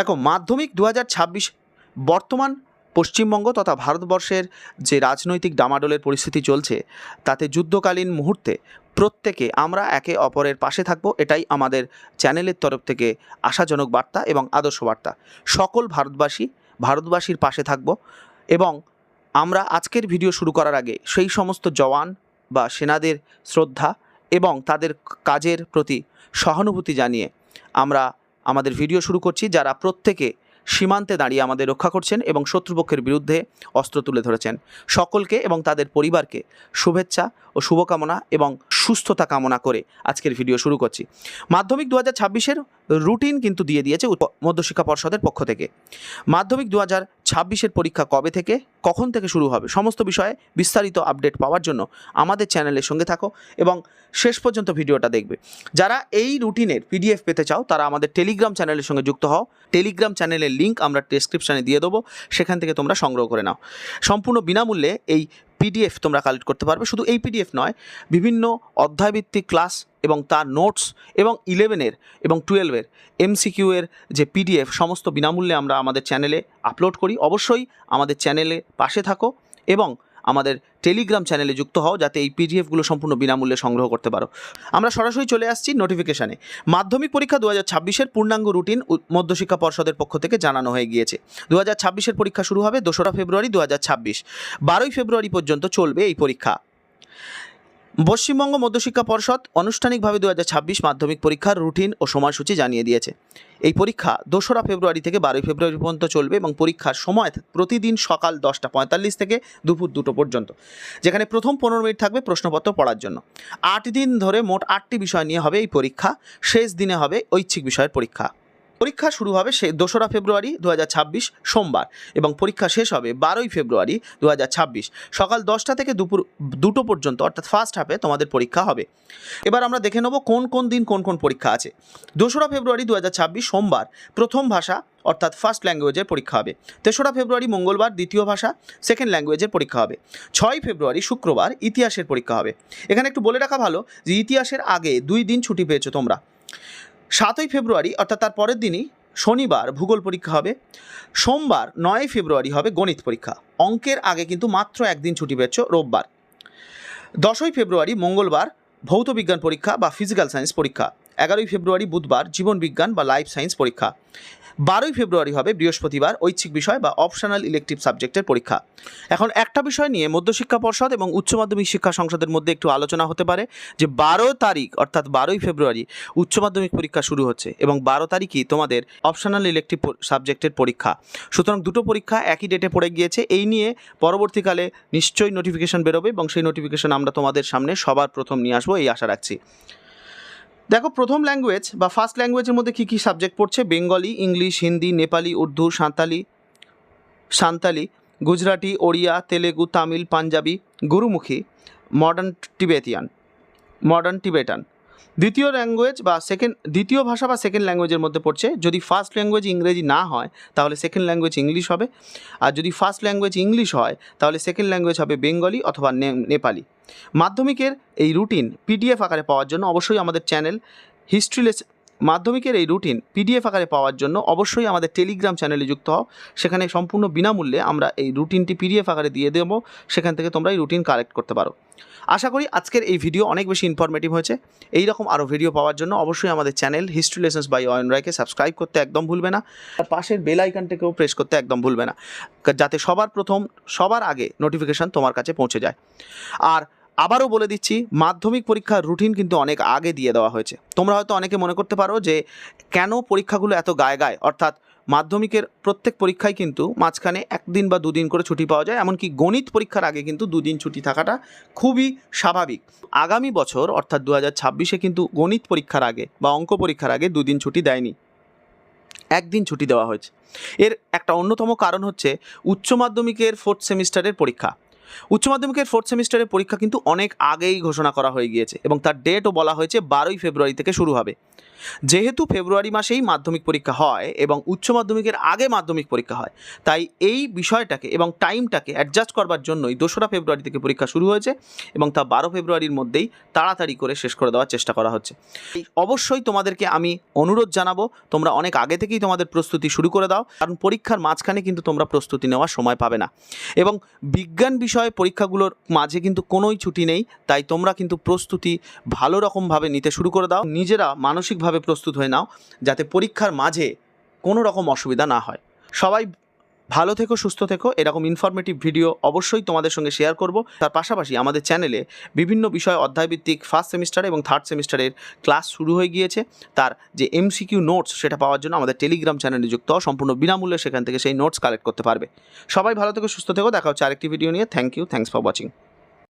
দেখো, মাধ্যমিক দু হাজার ছাব্বিশ বর্তমান পশ্চিমবঙ্গ তথা ভারতবর্ষের যে রাজনৈতিক ডামাডোলের পরিস্থিতি চলছে, তাতে যুদ্ধকালীন মুহূর্তে প্রত্যেকে আমরা একে অপরের পাশে থাকব, এটাই আমাদের চ্যানেলের তরফ থেকে আশাজনক বার্তা এবং আদর্শ বার্তা। সকল ভারতবাসী, ভারতবাসীর পাশে থাকব এবং আমরা আজকের ভিডিও শুরু করার আগে সেই সমস্ত জওয়ান বা সেনাদের শ্রদ্ধা এবং তাদের কাজের প্রতি সহানুভূতি জানিয়ে আমরা আমাদের ভিডিও শুরু করছি, যারা প্রত্যেকে সীমান্তে দাঁড়িয়ে আমাদের রক্ষা করছেন এবং শত্রুপক্ষের বিরুদ্ধে অস্ত্র তুলে ধরেছেন। সকলকে এবং তাদের পরিবারকে শুভেচ্ছা ও শুভকামনা এবং সুস্থতা কামনা করে আজকের ভিডিও শুরু করছি। মাধ্যমিক দু হাজার ছাব্বিশের রুটিন কিন্তু দিয়ে দিয়েছে মধ্যশিক্ষা পর্ষদের পক্ষ থেকে। মাধ্যমিক দু হাজার ছাব্বিশের পরীক্ষা কবে থেকে, কখন থেকে শুরু হবে, সমস্ত বিষয়ে বিস্তারিত আপডেট পাওয়ার জন্য আমাদের চ্যানেলের সঙ্গে থাকো এবং শেষ পর্যন্ত ভিডিওটা দেখবে। যারা এই রুটিনের পিডিএফ পেতে চাও, তারা আমাদের টেলিগ্রাম চ্যানেলের সঙ্গে যুক্ত হও। টেলিগ্রাম চ্যানেলের লিঙ্ক আমরা ডেসক্রিপশানে দিয়ে দেবো, সেখান থেকে তোমরা সংগ্রহ করে নাও। সম্পূর্ণ বিনামূল্যে এই পিডিএফ তোমরা কালেক্ট করতে পারবে। শুধু এই পিডিএফ নয়, বিভিন্ন অধ্যায়ভিত্তিক ক্লাস এবং তার নোটস এবং ইলেভেনের এবং টুয়েলভের এমসিকিউ এর যে পিডিএফ সমস্ত বিনামূল্যে আমরা আমাদের চ্যানেলে আপলোড করি। অবশ্যই আমাদের চ্যানেলে পাশে থাকো এবং আমাদের টেলিগ্রাম চ্যানেলে যুক্ত হও যাতে এই পিডিএফগুলো সম্পূর্ণ বিনামূল্যে সংগ্রহ করতে পারো। আমরা সরাসরি চলে আসছি নোটিফিকেশানে মাধ্যমিক পরীক্ষা দু হাজার ছাব্বিশের পূর্ণাঙ্গ রুটিন মধ্যশিক্ষা পর্ষদের পক্ষ থেকে জানানো হয়ে গিয়েছে। দু হাজার ছাব্বিশের পরীক্ষা শুরু হবে দোসরা ফেব্রুয়ারি দু হাজার ছাব্বিশ। বারোই ফেব্রুয়ারি পর্যন্ত চলবে এই পরীক্ষা। পশ্চিমবঙ্গ মধ্যশিক্ষা পর্ষদ আনুষ্ঠানিকভাবে দু হাজার ছাব্বিশ মাধ্যমিক পরীক্ষার রুটিন ও সময়সূচি জানিয়ে দিয়েছে। এই পরীক্ষা দোসরা ফেব্রুয়ারি থেকে বারোই ফেব্রুয়ারি পর্যন্ত চলবে এবং পরীক্ষার সময় প্রতিদিন সকাল দশটা পঁয়তাল্লিশ থেকে দুপুর দুটো পর্যন্ত, যেখানে প্রথম পনেরো মিনিট থাকবে প্রশ্নপত্র পড়ার জন্য। আট দিন ধরে মোট আটটি বিষয় নিয়ে হবে এই পরীক্ষা। শেষ দিনে হবে ঐচ্ছিক বিষয়ের পরীক্ষা। পরীক্ষা শুরু হবে সে দোসরা ফেব্রুয়ারি দু হাজার ছাব্বিশ সোমবার এবং পরীক্ষা শেষ হবে বারোই ফেব্রুয়ারি দু হাজার ছাব্বিশ। সকাল দশটা থেকে দুপুর দুটো পর্যন্ত, অর্থাৎ ফার্স্ট হাফে তোমাদের পরীক্ষা হবে। এবার আমরা দেখে নেব কোন কোন দিন কোন কোন পরীক্ষা আছে। দোসরা ফেব্রুয়ারি দু হাজার ছাব্বিশ সোমবার, প্রথম ভাষা, অর্থাৎ ফার্স্ট ল্যাঙ্গুয়েজের পরীক্ষা হবে। তেসরা ফেব্রুয়ারি মঙ্গলবার, দ্বিতীয় ভাষা সেকেন্ড ল্যাঙ্গুয়েজের পরীক্ষা হবে। ছয় ফেব্রুয়ারি শুক্রবার, ইতিহাসের পরীক্ষা হবে। এখানে একটু বলে রাখা ভালো যে ইতিহাসের আগে দুই দিন ছুটি পেয়েছ তোমরা। সাতই ফেব্রুয়ারি, অর্থাৎ তার পরের দিনই শনিবার ভূগোল পরীক্ষা হবে। সোমবার নয় ফেব্রুয়ারি হবে গণিত পরীক্ষা। অঙ্কের আগে কিন্তু মাত্র একদিন ছুটি পেয়েছ রোববার। দশই ফেব্রুয়ারি মঙ্গলবার ভৌত বিজ্ঞান পরীক্ষা বা ফিজিক্যাল সায়েন্স পরীক্ষা। এগারোই ফেব্রুয়ারি বুধবার জীবন বিজ্ঞান বা লাইফ সায়েন্স পরীক্ষা। বারোই ফেব্রুয়ারি হবে বৃহস্পতিবার, ঐচ্ছিক বিষয় বা অপশনাল ইলেকটিভ সাবজেক্টের পরীক্ষা। এখন একটা বিষয় নিয়ে মধ্যশিক্ষা পর্ষদ এবং উচ্চ মাধ্যমিক শিক্ষা সংসদের মধ্যে একটু আলোচনা হতে পারে যে বারো তারিখ অর্থাৎ বারোই ফেব্রুয়ারি উচ্চ মাধ্যমিক পরীক্ষা শুরু হচ্ছে এবং বারো তারিখই তোমাদের অপশনাল ইলেকটিভ সাবজেক্টের পরীক্ষা। সুতরাং দুটো পরীক্ষা একই ডেটে পড়ে গিয়েছে। এই নিয়ে পরবর্তীকালে নিশ্চয়ই নোটিফিকেশান বেরোবে এবং সেই নোটিফিকেশন আমরা তোমাদের সামনে সবার প্রথম নিয়ে আসব, এই আশা রাখছি। দেখো, প্রথম ল্যাঙ্গুয়েজ বা ফার্স্ট ল্যাঙ্গুয়েজের মধ্যে কী কী সাবজেক্ট পড়ছে? Bengali English Hindi Nepali Urdu Santali Santali Gujarati Odia Telugu Tamil Punjabi Gurmukhi modern Tibetan modern Tibetan দ্বিতীয় ল্যাঙ্গুয়েজ বা সেকেন্ড দ্বিতীয় ভাষা বা সেকেন্ড ল্যাঙ্গুয়েজের মধ্যে পড়ছে। যদি ফার্স্ট ল্যাঙ্গুয়েজ ইংরেজি না হয়, তাহলে সেকেন্ড ল্যাঙ্গুয়েজ ইংলিশ হবে। আর যদি ফার্স্ট ল্যাঙ্গুয়েজ ইংলিশ হয়, তাহলে সেকেন্ড ল্যাঙ্গুয়েজ হবে বেঙ্গলি অথবা নেপালি। মাধ্যমিকের এই রুটিন পিডিএফ আকারে পাওয়ার জন্য অবশ্যই আমাদের চ্যানেল হিস্ট্রি লেস মাধ্যমিকের এই রুটিন পিডিএফ আকারে পাওয়ার জন্য অবশ্যই আমাদের টেলিগ্রাম চ্যানেলে যুক্ত হও। সেখানে সম্পূর্ণ বিনামূল্যে আমরা এই রুটিনটি পিডিএফ আকারে দিয়ে দেবো। সেখান থেকে তোমরা এই রুটিন কালেক্ট করতে পারো। আশা করি আজকের এই ভিডিও অনেক বেশি ইনফরমেটিভ হয়েছে। এই রকম আরও ভিডিও পাওয়ার জন্য অবশ্যই আমাদের channel history lessons by Ayan রায়কে সাবস্ক্রাইব করতে একদম ভুলবে না। আর পাশের বেল আইকনটাকেও প্রেস করতে একদম ভুলবে না। যাতে সবার প্রথম, সবার আগে নোটিফিকেশান তোমার কাছে পৌঁছে যায়। আর আবারও বলে দিচ্ছি, মাধ্যমিক পরীক্ষার রুটিন কিন্তু অনেক আগে দিয়ে দেওয়া হয়েছে। তোমরা হয়তো অনেকে মনে করতে পারো যে, কেন পরীক্ষাগুলো এত গায়ে গায়ে? অর্থাৎ মাধ্যমিকের প্রত্যেক পরীক্ষায় কিন্তু মাঝখানে একদিন বা দুদিন করে ছুটি পাওয়া যায়, এমনকি গণিত পরীক্ষার আগে কিন্তু দুদিন ছুটি থাকাটা খুবই স্বাভাবিক। আগামী বছর, অর্থাৎ দু হাজার ছাব্বিশে কিন্তু গণিত পরীক্ষার আগে বা অঙ্ক পরীক্ষার আগে দুদিন ছুটি দেয়নি। একদিন ছুটি দেওয়া হয়েছে। এর একটা অন্যতম কারণ হচ্ছে, উচ্চ মাধ্যমিকের ফোর্থ সেমিস্টারের পরীক্ষা। উচ্চ মাধ্যমিকের ফোর্থ সেমিস্টারের পরীক্ষা কিন্তু অনেক আগেই ঘোষণা করা হয়ে গিয়েছে এবং তার ডেটও বলা হয়েছে বারোই ফেব্রুয়ারি থেকে শুরু হবে। যেহেতু ফেব্রুয়ারি মাসেই মাধ্যমিক পরীক্ষা হয় এবং উচ্চ মাধ্যমিকের আগে মাধ্যমিক পরীক্ষা হয়, তাই এই বিষয়টাকে এবং টাইমটাকে অ্যাডজাস্ট করবার জন্যই দোসরা ফেব্রুয়ারি থেকে পরীক্ষা শুরু হয়েছে এবং তা বারো ফেব্রুয়ারির মধ্যেই তাড়াতাড়ি করে শেষ করে দেওয়ার চেষ্টা করা হচ্ছে। অবশ্যই তোমাদেরকে আমি অনুরোধ জানাব, তোমরা অনেক আগে থেকেই তোমাদের প্রস্তুতি শুরু করে দাও, কারণ পরীক্ষার মাঝখানে কিন্তু তোমরা প্রস্তুতি নেওয়ার সময় পাবে না। এবং বিজ্ঞান বিষয়ে পরীক্ষাগুলোর মাঝে কিন্তু কোনোই ছুটি নেই, তাই তোমরা কিন্তু প্রস্তুতি ভালো রকমভাবে নিতে শুরু করে দাও। নিজেরা মানসিকভাবে প্রস্তুত হয়ে নাও, যাতে পরীক্ষার মাঝে কোনো রকম অসুবিধা না হয়। সবাই ভালো থেকো, সুস্থ থেকো। এরকম ইনফরমেটিভ ভিডিও অবশ্যই তোমাদের সঙ্গে শেয়ার করব। তার পাশাপাশি আমাদের চ্যানেলে বিভিন্ন বিষয় অধ্যায়ভিত্তিক ফার্স্ট সেমিস্টার এবং থার্ড সেমিস্টারের ক্লাস শুরু হয়ে গিয়েছে। তার যে এমসিকিউ নোটস সেটা পাওয়ার জন্য আমাদের টেলিগ্রাম চ্যানেলে যুক্ত। সম্পূর্ণ বিনামূল্যে সেখান থেকে সেই নোটস কালেক্ট করতে পারবে। সবাই ভালো থেকো, সুস্থ থেকো। দেখা হচ্ছে আরেকটি ভিডিও নিয়ে। Thank you thanks for watching